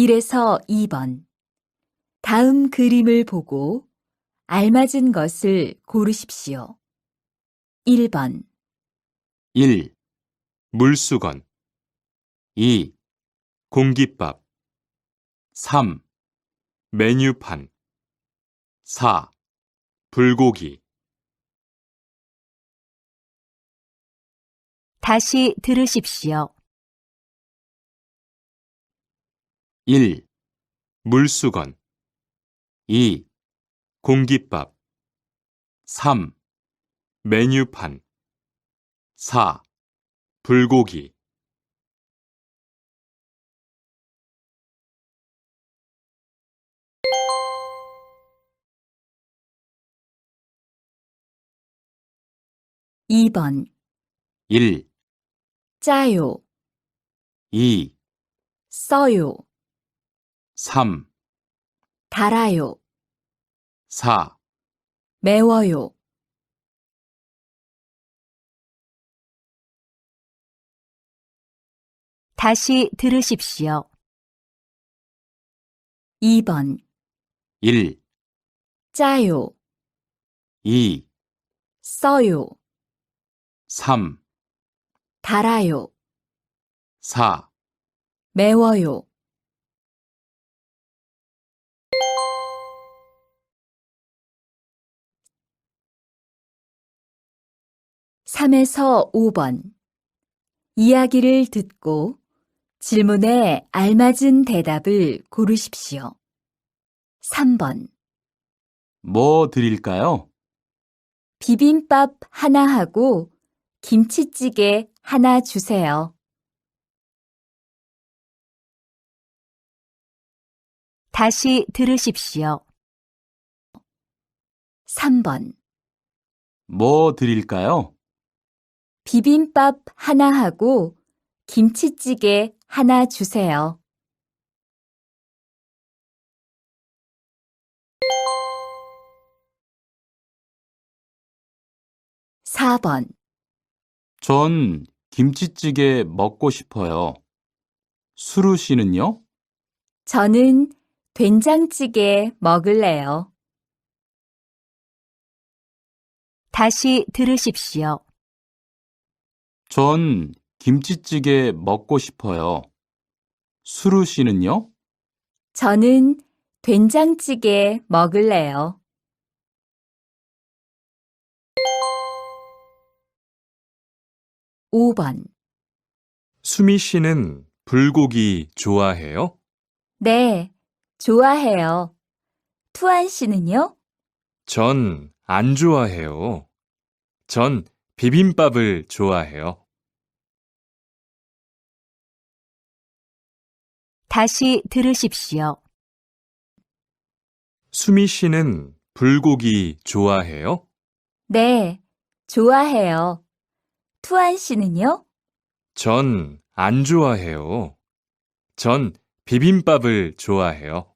1에서 2번. 다음 그림을 보고 알맞은 것을 고르십시오. 1번, 1. 물수건 2. 공깃밥 3. 메뉴판 4. 불고기 다시 들으십시오. 1. 물수건 2. 공깃밥 3. 메뉴판 4. 불고기 이번 1. 짜요, 2. 써요, 3. 달아요, 4. 매워요. 다시 들으십시오. 2번, 1. 짜요, 2. 써요, 3. 달아요, 4. 매워요. 삼에서 5번. 이야기를 듣고 질문에 알맞은 대답을 고르십시오. 3번. 뭐 드릴까요? 비빔밥 하나 하고 김치찌개 하나 주세요. 다시 들으십시오. 3번. 뭐 드릴까요? 비빔밥 하나 하고 김치찌개 하나 주세요. 4번. 전 김치찌개 먹고 싶어요. 수루 씨는요? 저는 된장찌개 먹을래요. 다시 들으십시오. 전 김치찌개 먹고 싶어요. 수루 씨는요? 저는 된장찌개 먹을래요. 5번. 수미 씨는 불고기 좋아해요? 네, 좋아해요. 투안 씨는요? 전 안 좋아해요. 전 비빔밥을 좋아해요. 다시 들으십시오. 수미 씨는 불고기 좋아해요? 네, 좋아해요. 투안 씨는요? 전 안 좋아해요. 전 비빔밥을 좋아해요.